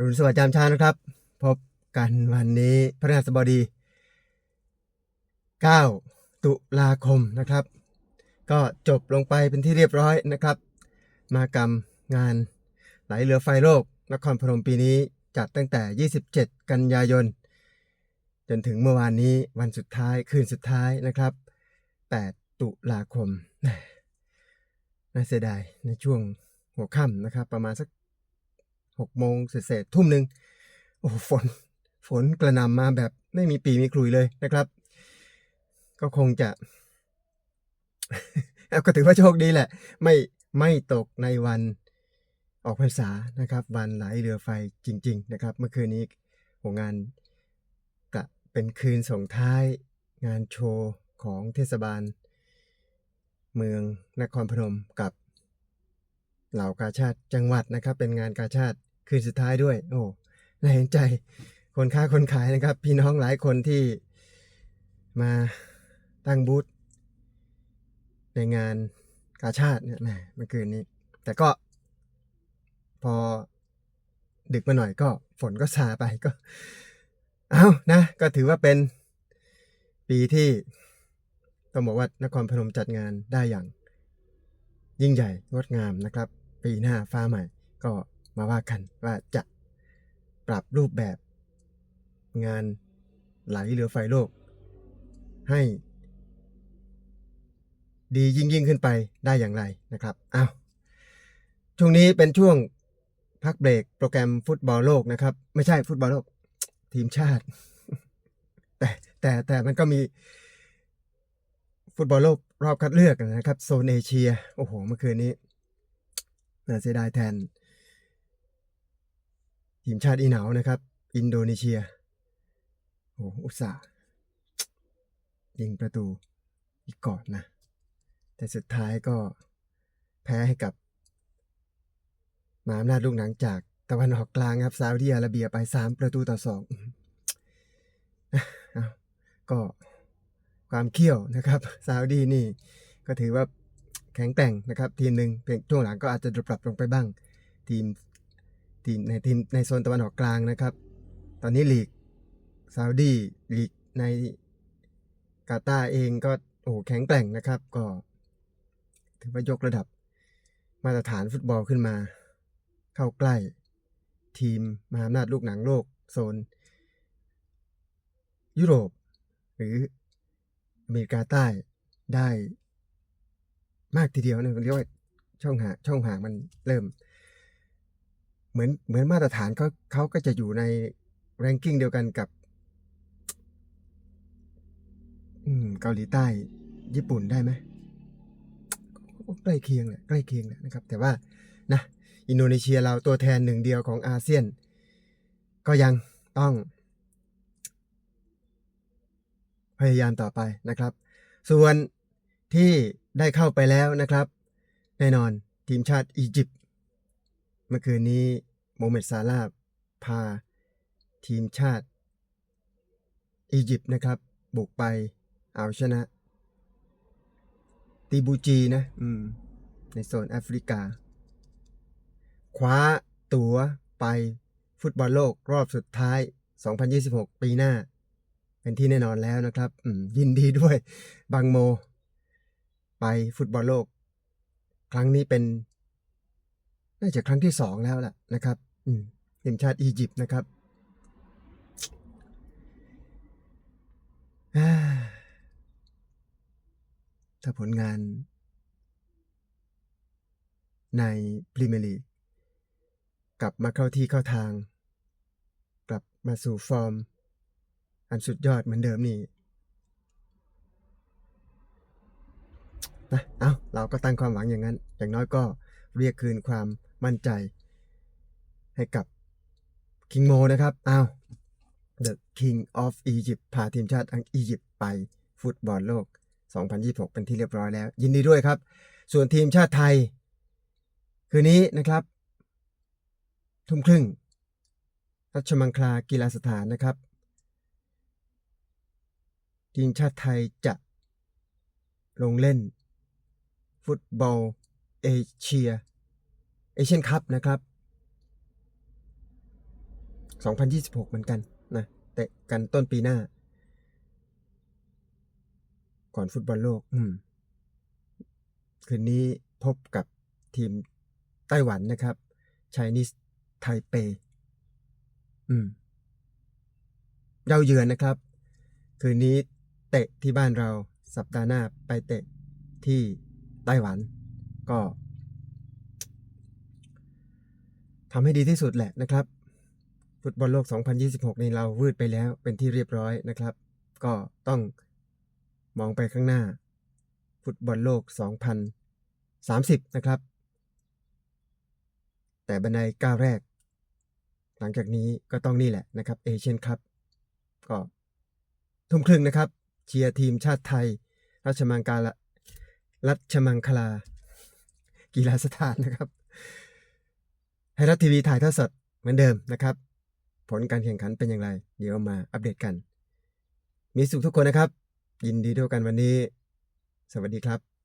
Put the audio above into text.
รุ่นสวัสดิ์ยามเช้านะครับ พบกันวันนี้พระราชบดี 9 ตุลาคมนะครับ ก็จบลงไปเป็นที่เรียบร้อยนะครับ มากรรมงานไหลเรือไฟโลกนครพนมปีนี้จัดตั้งแต่ 27 กันยายน จนถึงเมื่อวานนี้วันสุดท้ายคืนสุดท้ายนะครับ 8 ตุลาคมน่าเสียดายในช่วงหัวค่ำนะครับ ประมาณสัก หกโมงเศษๆทุ่มหนึ่งโอ้ฝนฝนกระหน่ำมาแบบไม่มีปีมีคลุยเลยนะครับ ก็คงจะก็ถือว่าโชคดีแหละ ไม่ไม่ตกในวันออกพรรษานะครับ วันไหลเรือไฟจริง ๆ นะครับ เมื่อคืนนี้โรงงานกะเป็นคืนส่งท้ายงานโชว์ของเทศบาล เมืองนครพนมกับเหล่ากาชาติจังหวัดนะครับ เป็นงานกาชาติ คืนสุดท้ายด้วย โอ้น่าเห็นใจคนค้าคนขายนะครับ พี่น้องหลายคนที่มาตั้งบูธในงานกาชาติเนี่ยเมื่อคืนนี้ แต่ก็ พอดึกมาหน่อยก็ฝนก็ซาไปก็ เอานะ ก็ถือว่าเป็นปีที่ต้องบอกว่านครพนมจัดงานได้อย่าง ยิ่งใหญ่งดงามนะครับ ปีหน้าฟ้าใหม่ ก็ มาว่ากันว่าจะปรับรูปแบบ งานไหลเรือไฟโลก ให้ ดียิ่งยิ่งขึ้นไปได้อย่างไรนะครับอ้าวช่วงนี้เป็นช่วงพักเบรกโปรแกรมฟุตบอลโลกนะครับ ไม่ใช่ฟุตบอลโลก ทีมชาติ แต่แต่แต่มันก็มีฟุตบอลโลกรอบคัดเลือกนะครับ โซนเอเชีย โอ้โห เมื่อคืนนี้น่าเสียดายแทน ทีมชาติอีเหนานะครับ อินโดนีเซียโอ้โหอุตส่าห์ยิงประตูอีกก่อนนะ แต่สุดท้ายก็แพ้ให้กับมหาอำนาจลูกหนังจากตะวันออกกลางครับซาอุดิอาระเบียไปสามประตูต่อสองก็ความเขี้ยวนะครับซาอุดีนี่ก็ถือว่าแข็งแกร่งนะครับ ทีมหนึ่งเพียงช่วงหลังก็อาจจะปรับลงไปบ้าง ทีม ทีมในทีมในโซนตะวันออกกลางนะครับ ตอนนี้ลีกซาอุดีลีกในกาตาร์เองก็โอ้แข็งแกร่งนะครับ ก็ ถือว่ายกระดับมาตรฐานฟุตบอลขึ้นมา เข้าใกล้ ทีมมหาอำนาจลูกหนังโลกโซน ยุโรป หรืออเมริกาใต้ได้มากทีเดียวนะเรียกว่าช่องห่างช่องห่างมันเริ่ม เหมือนเหมือนมาตรฐานเขาเขาก็จะอยู่ในแรงกิ้งเดียวกันกับอืมเกาหลีใต้ ญี่ปุ่นได้ไหมใกล้เคียงแหละใกล้เคียงแหละนะครับ แต่ว่านะอินโดนีเซียเราตัวแทนหนึ่งเดียวของอาเซียน ก็ยังต้อง พยายามต่อไปนะครับ ส่วนที่ได้เข้าไปแล้วนะครับ แน่นอนทีมชาติอียิปต์เมื่อคืนนี้ โมเมดซาลาพา ทีมชาติ อียิปต์นะครับ บุกไปเอาชนะ ตีบูจีนะในโซนแอฟริกา คว้าตั๋วไปฟุตบอลโลกรอบสุดท้าย 2026 ปีหน้า เป็นที่แน่นอนแล้วนะครับยินดีด้วยบางโม ไปฟุตบอลโลก ครั้งนี้เป็น น่าจะครั้งที่สองแล้วล่ะนะครับ ทีมชาติอียิปต์นะครับถ้าผลงาน ในพรีเมียร์ลีกกลับมาเข้าที่เข้าทาง กลับมาสู่ฟอร์ม อันสุดยอดเหมือนเดิมนี่นะเอ้าเราก็ตั้งความหวังอย่างนั้น อย่างน้อยก็เรียกคืนความมั่นใจ ให้กับคิงโมนะครับเอาว The King of Egypt พาทีมชาติอังอียิปต์ไปฟุตบอลโลก 2026 เป็นที่เรียบร้อยแล้ว ยินดีด้วยครับ ส่วนทีมชาติไทย คืนนี้นะครับ ทุ่มครึ่งรัชมังคลากีฬาสถานนะครับ ทีมชาติไทยจะลงเล่น ฟุตบอลเอเชียเอเชียนคัพนะครับ 2026 เหมือนกันนะเตะกันต้นปีหน้า ก่อนฟุตบอลโลก อืม คืนนี้พบกับทีมไต้หวันนะครับ Chinese Taipei อืมเย้าเยือนนะครับ คืนนี้เตะที่บ้านเราสัปดาห์หน้าไปเตะที่ไต้หวัน ก็ทำให้ดีที่สุดแหละนะครับ ฟุตบอลโลก 2026 ในเราวืดไปแล้วเป็นที่เรียบร้อยนะครับ ก็ต้องมองไปข้างหน้า ฟุตบอลโลก 2030 นะครับ แต่บันไดก้าวแรก หลังจากนี้ก็ต้องนี่แหละนะครับเอเชียนคัพก็ทุ่มครึ่งนะครับ เชียร์ทีมชาติไทยรัชมังกาละรัชมังคลา กีฬาสถานนะครับไทยรัฐทีวีถ่ายทอดสดเหมือนเดิมนะครับ ผลการแข่งขันเป็นอย่างไร เดี๋ยวมาอัปเดตกัน มีสุขทุกคนนะครับ ยินดีด้วยกันวันนี้ สวัสดีครับ